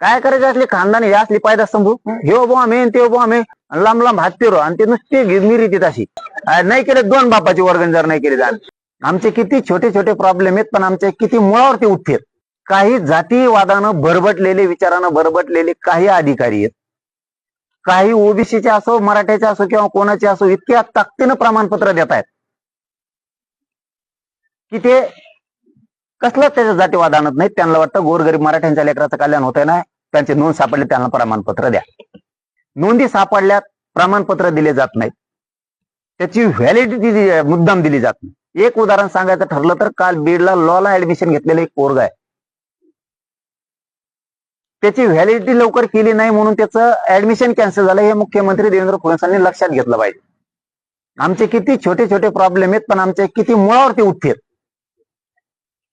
काय करायचे असले खानदानी हे असली पायदा संभू हे बो आम्ही ते बो आम्ही. लांब लांब हात फिरो आणि ते नुसते गिरमिरी तिथं अशी. नाही केले दोन बापाची वर्गण जर नाही केले जाण. आमचे किती छोटे छोटे प्रॉब्लेम आहेत पण आमचे किती मुळावरती उठतील काही जातीवादानं भरबटलेले विचारानं भरबटलेले काही अधिकारी आहेत. काही ओबीसीचे असो मराठ्याचे असो किंवा कोणाचे असो इतक्या ताकदीनं प्रमाणपत्र देत आहेत की ते कसलं त्याच्या जातीवाद आणत नाही त्यांना वाटतं गोरगरीब मराठ्यांच्या लेकराचं कल्याण होतंय ना त्यांचे नोंद सापडले त्यांना प्रमाणपत्र द्या. नोंदी सापडल्यात प्रमाणपत्र दिले जात नाहीत. त्याची व्हॅलिडिटी मुद्दाम दिली जात नाही. एक उदाहरण सांगायचं ठरलं तर काल बीडला लॉला ऍडमिशन घेतलेलं एक पोरग आहे. त्याची व्हॅलिडिटी लवकर केली नाही म्हणून त्याचं ऍडमिशन कॅन्सल झालं. हे मुख्यमंत्री देवेंद्र फडणवीसांनी लक्षात घेतलं पाहिजे. आमचे किती छोटे छोटे प्रॉब्लेम आहेत पण आमचे किती मुळावरती उठतेत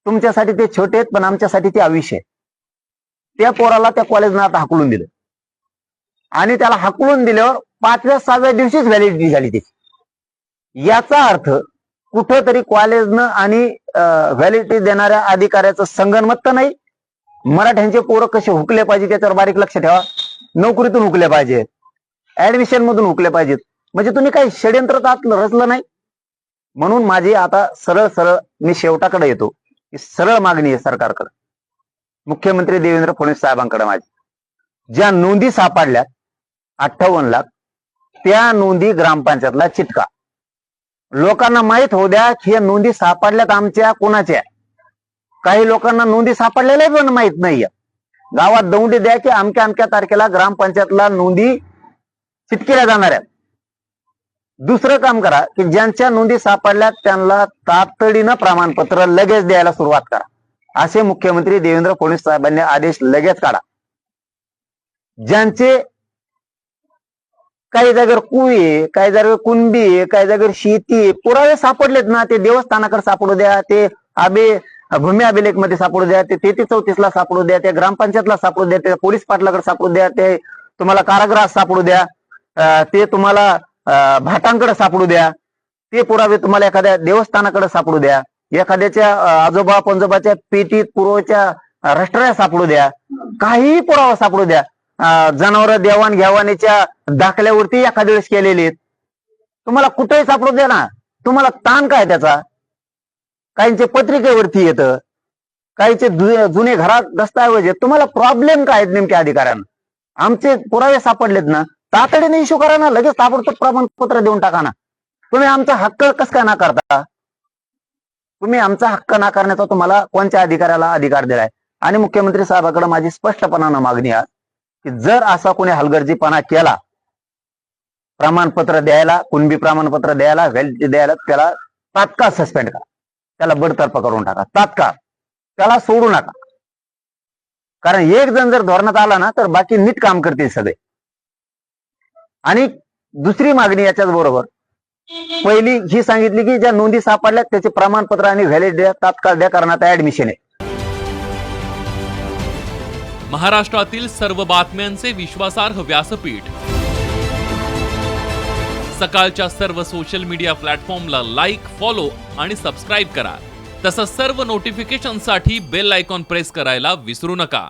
तुमच्यासाठी ते छोटे आहेत पण आमच्यासाठी ते आयुष्य आहे त्या पोराला त्या कॉलेजनं आता हाकलून दिलं. आणि त्याला हाकलून दिल्यावर पाचव्या सहाव्या दिवशीच व्हॅलिडिटी झाली त्याची. याचा अर्थ कुठंतरी कॉलेजनं आणि व्हॅलिडिटी देणाऱ्या अधिकाऱ्याचं संगनमत तर नाही. मराठ्यांचे पोरं कसे हुकले पाहिजे त्याच्यावर बारीक लक्ष ठेवा. नोकरीतून हुकले पाहिजेत. ऍडमिशन मधून हुकले पाहिजेत. म्हणजे तुम्ही काही षडयंत्र रचलं नाही. म्हणून माझी आता सरळ सरळ मी शेवटाकडे येतो. ही सरळ मागणी आहे सरकारकडे. मुख्यमंत्री देवेंद्र फडणवीस साहेबांकडे माझी. ज्या नोंदी सापडल्यात अठ्ठावन्न लाख त्या नोंदी ग्रामपंचायतला चिटका. लोकांना माहीत होऊ द्या की या नोंदी सापडल्यात आमच्या कोणाच्या. काही लोकांना नोंदी सापडलेल्या पण माहीत नाहीये. गावात दौंडी द्या की अमक्या अमक्या तारखेला ग्रामपंचायतला नोंदी चिटकेल्या जाणार आहेत. दुसरं काम करा की ज्यांच्या नोंदी सापडल्या त्यांना तातडीनं प्रमाणपत्र लगेच द्यायला सुरुवात करा. असे मुख्यमंत्री देवेंद्र फडणवीस साहेबांनी आदेश लगेच काढा. ज्यांचे काही जागेवर कुळी आहे काही जागेवर कुणबी आहे काही जागेवर शेती पुरावे सापडलेत ना ते देवस्थानाकडे सापडू द्या ते आबे भूमी अभिलेखमध्ये सापडू द्या ते तेहतीस चौतीस ला सापडू द्या ते ग्रामपंचायतला सापडू द्या ते पोलीस पाटलाकडे सापडू द्या ते तुम्हाला कारागृहात सापडू द्या ते तुम्हाला भाटांकडे सापडू द्या. ते पुरावे तुम्हाला एखाद्या देवस्थानाकडे सापडू द्या. एखाद्याच्या आजोबा पंजोबाच्या पेटीत पूर्वच्या राष्ट्राला सापडू द्या. काही पुरावा सापडू द्या. जनावर देवाण घेवाणीच्या दाखल्यावरती एखाद्या वेळेस केलेले आहेत. तुम्हाला कुठेही सापडू द्या ना. तुम्हाला ताण काय त्याचा? काहींचे पत्रिकेवरती येतं. काहीचे जुने घरात दस्तऐवज आहेत. तुम्हाला प्रॉब्लेम काय आहेत नेमक्या अधिकाऱ्यांना? आमचे पुरावे सापडलेत ना. तातडीने इश्यू करा ना लगेच ताबडतोब प्रमाणपत्र देऊन टाका ना. तुम्ही आमचा हक्क कस काय नाकारता? तुम्ही आमचा हक्क नाकारण्याचा तुम्हाला कोणत्या अधिकाऱ्याला अधिकार दिलाय? आणि मुख्यमंत्री साहेबाकडे माझी स्पष्टपणानं मागणी आहे की जर असा कोणी हलगर्जीपणा केला प्रमाणपत्र द्यायला कुणबी प्रमाणपत्र द्यायला व्हॅलिडिटी द्यायला त्याला तात्काळ सस्पेंड करा. त्याला बडतर्फ करून टाका. तात्काळ. त्याला सोडू नका. कारण एक जण जर धोरणात आला ना तर बाकी नीट काम करतील सगळे. आणि दुसरी मागणी याच्याच बरोबर. पहिली ही सांगितली की ज्या नोंदी सापडल्या त्याचे प्रमाणपत्र आणि व्हॅलिड तात्काळ द्या कारण आता ऍडमिशन आहे. महाराष्ट्रातील सर्व बातम्यांचे विश्वासार्ह व्यासपीठ. सकाळच्या सर्व सोशल मीडिया प्लॅटफॉर्मला लाईक फॉलो आणि सबस्क्राईब करा. तसंच सर्व नोटिफिकेशनसाठी बेल आयकॉन प्रेस करायला विसरू नका.